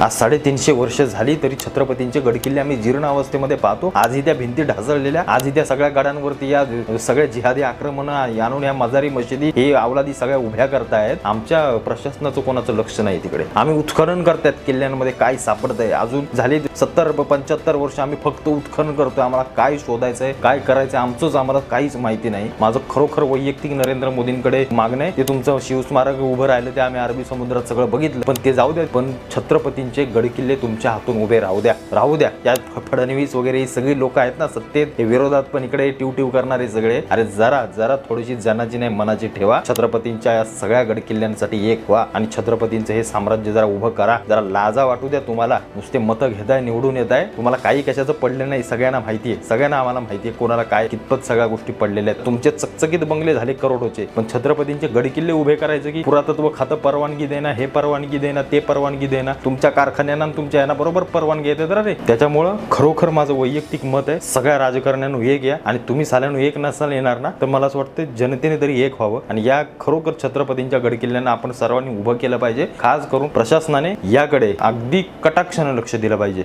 आज साडेतीनशे वर्ष झाली तरी छत्रपतींचे गडकिल्ले आम्ही जीर्ण अवस्थेमध्ये पाहतो. आजही त्या भिंती ढासळलेल्या आजही त्या सगळ्या गडांवरती या सगळ्या जिहादी आक्रमण आणून या मजारी मशिदी हे अवलादी सगळ्या उभ्या करतायत. आमच्या प्रशासनाचं कोणाचं लक्ष नाही तिकडे. आम्ही उत्खनन करतायत किल्ल्यांमध्ये काय सापडतंय. अजून झाली सत्तर पंच्याहत्तर वर्ष आम्ही फक्त उत्खनन करतोय. आम्हाला काय शोधायचंय काय करायचंय आमचंच आम्हाला काहीच माहिती नाही. माझं खरोखर वैयक्तिक नरेंद्र मोदींकडे मागणं आहे. ते तुमचं शिवस्मारक उभं राहिलं ते आम्ही अरबी समुद्रात सगळं बघितलं. पण ते जाऊ द्या पण छत्रपती छत्रपतींचे गडकिल्ले तुमच्या हातून उभे राहू द्या. राहू द्या. या फडणवीस वगैरे ही सगळी लोक आहेत ना सत्तेत. हे विरोधात पण इकडे टिव टिव करणारे सगळे. अरे जरा जरा थोडीशी जनाची नाही मनाची ठेवा. छत्रपतींच्या या सगळ्या गडकिल्ल्यांसाठी एक व्हा आणि छत्रपतींचं हे साम्राज्य जरा उभं करा. जरा लाजा वाटू द्या तुम्हाला. नुसते मतं घेताय निवडून येत आहे तुम्हाला काही कशाचं पडलं नाही सगळ्यांना माहिती आहे. सगळ्यांना आम्हाला माहिती आहे कोणाला काय कितपत सगळ्या गोष्टी पडलेल्या आहेत. तुमचे चकचकीत बंगले झाले करोडोचे. पण छत्रपतींचे गडकिल्ले उभे करायचे की पुरातत्व खातं परवानगी देणं हे परवानगी देणं ते परवानगी देणं. तुमच्या कारखान्यांना तुमच्या यांना बरोबर परवानगी येते तर रे त्याच्यामुळं खरोखर माझं वैयक्तिक मत आहे सगळ्या राजकारण्यांनो एक या आणि तुम्ही साल्यानं एक नसाल येणार ना तर मला असं वाटतं जनतेने तरी एक व्हावं आणि या खरोखर छत्रपतींच्या गडकिल्ल्यांना आपण सर्वांनी उभं केलं पाहिजे खास करून प्रशासनाने याकडे अगदी कटाक्षानं लक्ष दिलं पाहिजे.